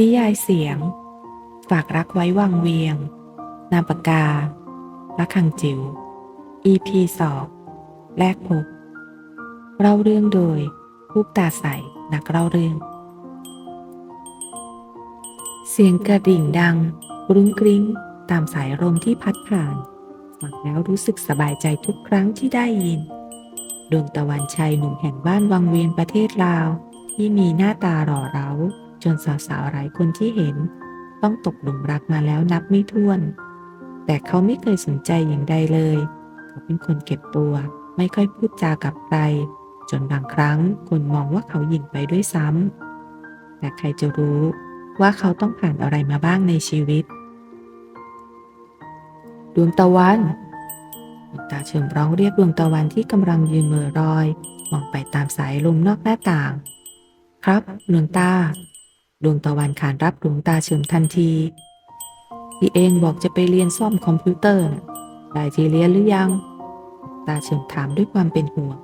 นิยายเสียง ฝากรักไว้วังเวียง นามปากกาละคังจิ๋ว EP สองแรกพบ เล่าเรื่องโดยผู้ตาใสนักเล่าเรื่อง เสียงกระดิ่งดังกรุ้งกริ้งตามสายลมที่พัดผ่านฟังแล้วรู้สึกสบายใจทุกครั้งที่ได้ยิน ดวงตะวันชัยหนุ่มแห่งบ้านวังเวียนประเทศลาว ที่มีหน้าตาหล่อเร้า จนสาวๆหลายคนที่เห็น ต้องตกหลุมรักมาแล้วนับไม่ถ้วน แต่เขาไม่เคยสนใจอย่างใดเลย เขาเป็นคนเก็บตัว ไม่ค่อยพูดจากับใคร จนบางครั้งคนมองว่าเขาหยิ่งไปด้วยซ้ำแต่ใครจะรู้ว่าเขาต้องผ่านอะไรมาบ้างในชีวิต ดวงตะวันตาเฉิมร้องเรียกดวงตะวันที่กำลังยืนเมือรอย มองไปตามสายลมนอกหน้าต่าง ครับดวงตา ดวงตะวันขานรับดวงตาเฉิมทันที พี่เองบอกจะไปเรียนซ่อมคอมพิวเตอร์นะได้ที่เรียนหรือยัง ตาเฉิมถามด้วยความเป็นห่วง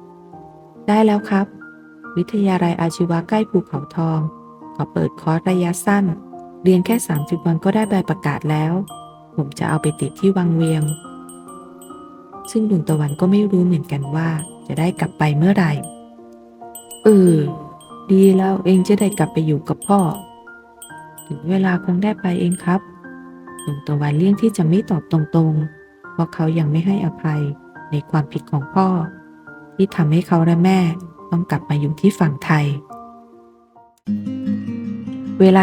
ได้แล้วครับ วิทยาลัยอาชีวะใกล้ภูเขาทองขอเปิดคอร์สระยะสั้น เรียนแค่ 30 วันก็ได้ใบประกาศแล้ว ผมจะเอาไปติดที่วังเวียง ซึ่งดวงตะวันก็ไม่รู้เหมือนกันว่าจะได้กลับไปเมื่อไหร่เออ ดีแล้วเองจะได้กลับไปอยู่กับพ่อ ถึงเวลาคงได้ไปเองครับดวงตะวันเลี่ยงที่จะไม่ตอบตรงๆ เพราะเขายังไม่ให้อภัยในความผิดของพ่อ ที่ทำให้เขาและแม่ต้องกลับมาอยู่ที่ฝั่งไทย เวลา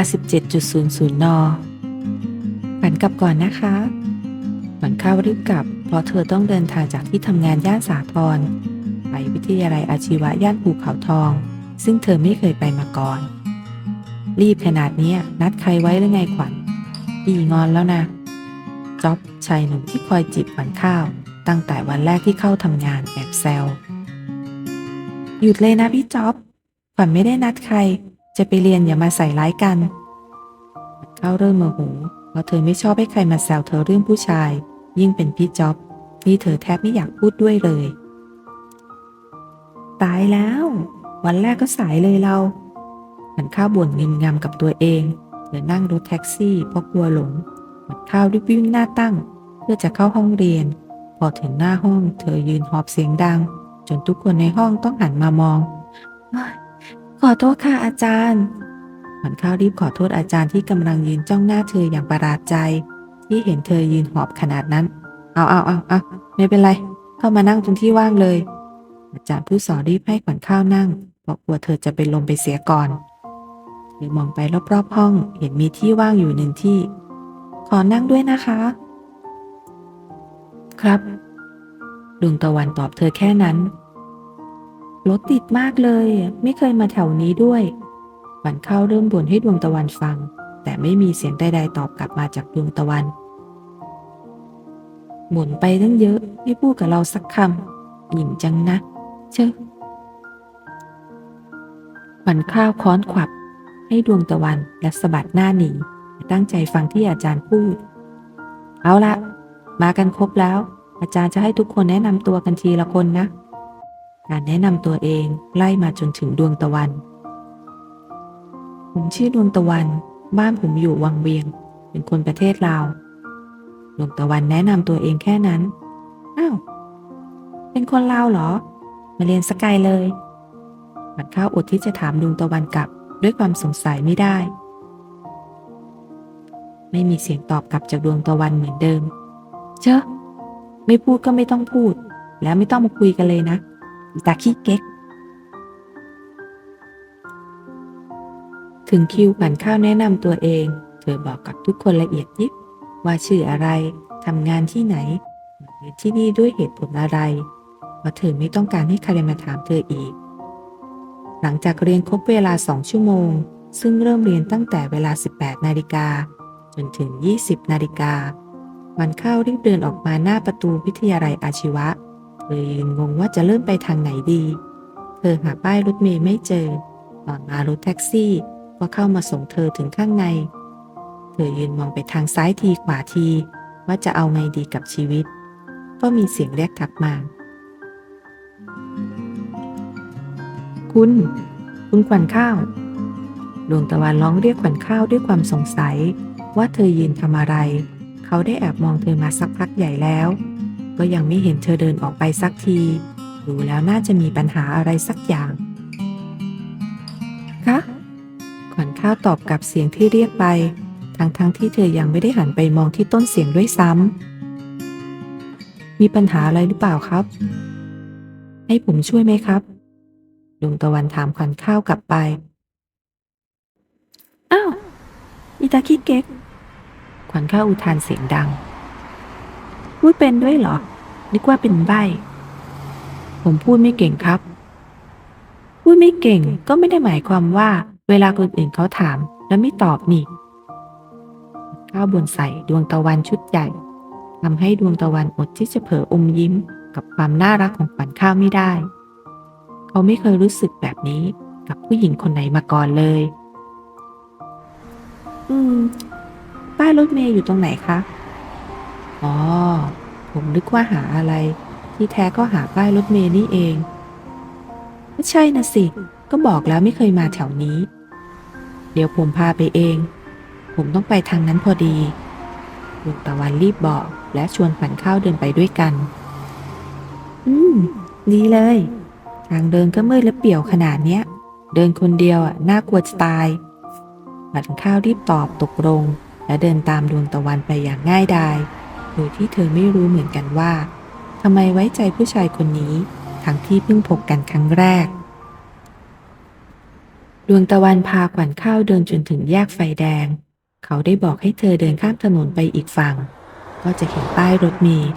17.00 น ฝันกลับก่อนนะคะฝันข้าวรีบกลับ เพราะเธอต้องเดินทางจากที่ทำงานย่านสาทรไปวิทยาลัยอาชีวะย่านภูเขาทอง ซึ่งเธอไม่เคยไปมาก่อน รีบขนาดนี้นัดใครไว้หรือไงขวัญพี่งอนแล้วนะจ๊อบชายหนุ่มที่คอยจีบขวัญข้าว ตั้งแต่วันแรกที่เข้าทำงานแอบแซวหยุดเลยนะพี่จ๊อบขวัญไม่ได้นัดใคร จะไปเรียนอย่ามาใส่ร้ายกันเข้าเริ่มโมโหเพราะเธอไม่ชอบให้ใครมาแซวเธอเรื่องผู้ชาย ยิ่งเป็นพี่จ๊อบนี่เธอแทบไม่อยากพูดด้วยเลย ตายแล้ว วันแรกก็สายเลยเราหันข้าวบ่นงิมงำกับตัวเองเธอนั่งรถแท็กซี่เพราะกลัวหลงหันข้าวรีบวิ่งหน้าตั้ง เพื่อจะเข้าห้องเรียน พอถึงหน้าห้องเธอยืนหอบเสียงดัง จนทุกคนในห้องต้องหันมามองเฮ้ยขอโทษค่ะอาจารย์ขวัญข้าวรีบขอโทษอาจารย์ที่กำลังยืนจ้องหน้าเธออย่างประหลาดใจ ที่เห็นเธอยืนหอบขนาดนั้น เอาเอาเอาเอาไม่เป็นไร เข้ามานั่งตรงที่ว่างเลย อาจารย์ผู้สอนรีบให้ขวัญข้าวนั่งเพ ราะกลัวเธอจะเป็นลมไปเสียก่อนเธอมองไปรอบๆห้องเห็นมีที่ว่างอยู่หนึ่งที่ ขอนั่งด้วยนะคะ ครับดวงตะวันตอบเธอแค่นั้น รถติดมากเลย ไม่เคยมาแถวนี้ด้วยวัญข้าเริ่มบ่นให้ดวงตะวันฟัง แต่ไม่มีเสียงใดๆตอบกลับมาจากดวงตะวันบ่นไปตั้งเยอะ ไม่พูดกับเราสักคำหยิ่งจังนะ เชอะ วัญข้าวค้อนขวับ ให้ดวงตะวันและสะบัดหน้าหนีตั้งใจฟังที่อาจารย์พูด เอาละมากันครบแล้ว อาจารย์จะให้ทุกคนแนะนำตัวกันทีละคนนะ การแนะนำตัวเองไล่มาจนถึงดวงตะวัน ผมชื่อดวงตะวัน บ้านผมอยู่วังเวียง เป็นคนประเทศลาวดวงตะวันแนะนำตัวเองแค่นั้น อ้าว เป็นคนลาวเหรอ มาเรียนสกายเลย บัดข้าวอดที่จะถามดวงตะวันกลับ ด้วยความสงสัยไม่ได้ ไม่มีเสียงตอบกลับจากดวงตะวันเหมือนเดิมเชอะไม่พูดก็ไม่ต้องพูด แล้วไม่ต้องมาคุยกันเลยนะตาขี้เก๊ก ถึงคิวขวัญข้าวแนะนำตัวเอง เธอบอกกับทุกคนละเอียดยิบ ว่าชื่ออะไรทำงานที่ไหนมาที่นี่ด้วยเหตุผลอะไรเพราะเธอไม่ต้องการให้ใครมาถามเธออีก หลังจากเรียนครบเวลาสองชั่วโมง ซึ่งเริ่มเรียนตั้งแต่เวลา 18 นาฬิกา จนถึง 20 นาฬิกาวันเข้ารีบเดินออกมาหน้าประตูวิทยาลัยอาชีวะเธอยืนงงว่าจะเริ่มไปทางไหนดี เธอหาป้ายรถเมล์ไม่เจอ ตอนมารถแท็กซี่ก็เข้ามาส่งเธอถึงข้างใน เธอยืนมองไปทางซ้ายทีขวาที ว่าจะเอาไงดีกับชีวิต ก็มีเสียงเรียกทักมา คุณ คุณขวัญข้าว ดวงตะวันร้องเรียกขวัญข้าวด้วยความสงสัย ว่าเธอยืนทำอะไร เขาได้แอบมองเธอมาสักพักใหญ่แล้ว ก็ยังไม่เห็นเธอเดินออกไปสักทีดูแล้วน่าจะมีปัญหาอะไรสักอย่างคะขวัญข้าวตอบกับเสียงที่เรียกไป ทั้งๆทที่เธอยังไม่ได้หันไปมองที่ต้นเสียงด้วยซ้ำมีปัญหาอะไรหรือเปล่าครับ ให้ผมช่วยไหมครับ ดวงตะวันถามขวัญข้าวกลับไป อ้าวอิตาคิเก๊ก ขวัญข้าวอุทานเสียงดัง พูดเป็นด้วยเหรอ นึกว่าเป็นใบ ผมพูดไม่เก่งครับ พูดไม่เก่งก็ไม่ได้หมายความว่า เวลาคนอื่นเขาถามแล้วไม่ตอบนี่ ข้าวบนใส่ดวงตะวันชุดใหญ่ทำให้ดวงตะวันอดที่จะเผลออมยิ้ม กับความน่ารักของขวัญข้าวไม่ได้ เขาไม่เคยรู้สึกแบบนี้กับผู้หญิงคนไหนมาก่อนเลย อืม ป้ายรถเมย์อยู่ตรงไหนคะ อ๋อ ผมนึกว่าหาอะไร ที่แท้ก็หาป้ายรถเมย์นี่เองไม่ใช่นะสิ ก็บอกแล้วไม่เคยมาแถวนี้ เดี๋ยวผมพาไปเอง ผมต้องไปทางนั้นพอดีดวงตะวันรีบบอกและชวนขวัญข้าวเดินไปด้วยกัน อืม ดีเลย ทางเดินก็มืดและเปี่ยวขนาดเนี้ย เดินคนเดียวอะน่ากลัวจะตายขวัญข้าวรีบตอบตกลง และเดินตามดวงตะวันไปอย่างง่ายดายโดยที่เธอไม่รู้เหมือนกันว่าทำไมไว้ใจผู้ชายคนนี้ทั้งที่เพิ่งพบกันครั้งแรก ดวงตะวันพาขวัญข้าวเดินจนถึงแยกไฟแดง เขาได้บอกให้เธอเดินข้ามถนนไปอีกฝั่ง ก็จะเห็นป้ายรถเมล์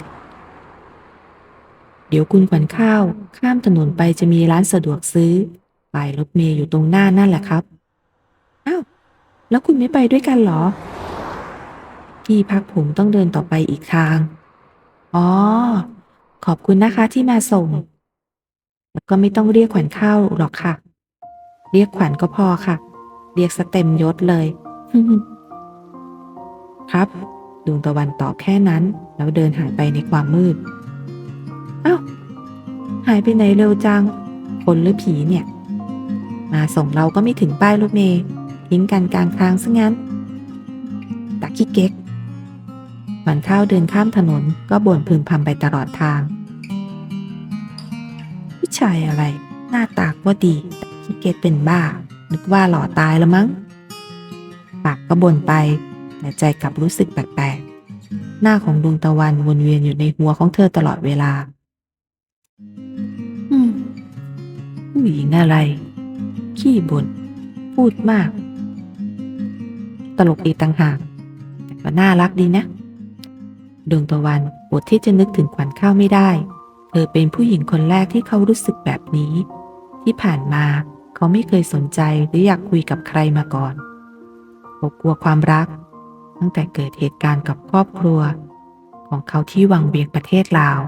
เดี๋ยวคุณขวัญข้าว ข้ามถนนไปจะมีร้านสะดวกซื้อป้ายรถเมล์อยู่ตรงหน้านั่นแหละครับอ้าวแล้วคุณไม่ไปด้วยกันเหรอ ที่พักผมต้องเดินต่อไปอีกทาง อ๋อ ขอบคุณนะคะที่มาส่ง แล้วก็ไม่ต้องเรียกขวัญข้าวหรอกค่ะ เรียกขวัญก็พอค่ะ เรียกสเต็มยศเลย ครับดวงตะวันตอบแค่นั้น แล้วเดินหายไปในความมืด อ้าวหายไปไหนเร็วจัง คนหรือผีเนี่ย มาส่งเราก็ไม่ถึงป้ายรถเมล์ทิ้งกันกลางทางซะงั้นตาขี้เก๊กขวัญข้าวเดินข้ามถนนก็บ่นพึมพำไปตลอดทาง ผู้ชายอะไร หน้าตาว่าดีแต่ขี้เก๊กเป็นบ้า นึกว่าหล่อตายแล้วมั้ง ปากก็บ่นไปแต่ใจกลับรู้สึกแปลกๆหน้าของดวงตะวันวนเวียนอยู่ในหัวของเธอตลอดเวลา ผู้หญิงอะไร ขี้บ่นพูดมาก ตลกอีกต่างหากแต่ก็น่ารักดีนะดวงตะวันอดที่จะนึกถึงขวัญข้าวไม่ได้ เธอเป็นผู้หญิงคนแรกที่เขารู้สึกแบบนี้ ที่ผ่านมาเขาไม่เคยสนใจหรืออยากคุยกับใครมาก่อนเขากลัวความรัก ตั้งแต่เกิดเหตุการณ์กับครอบครัว ของเขาที่วังเวียงประเทศลาว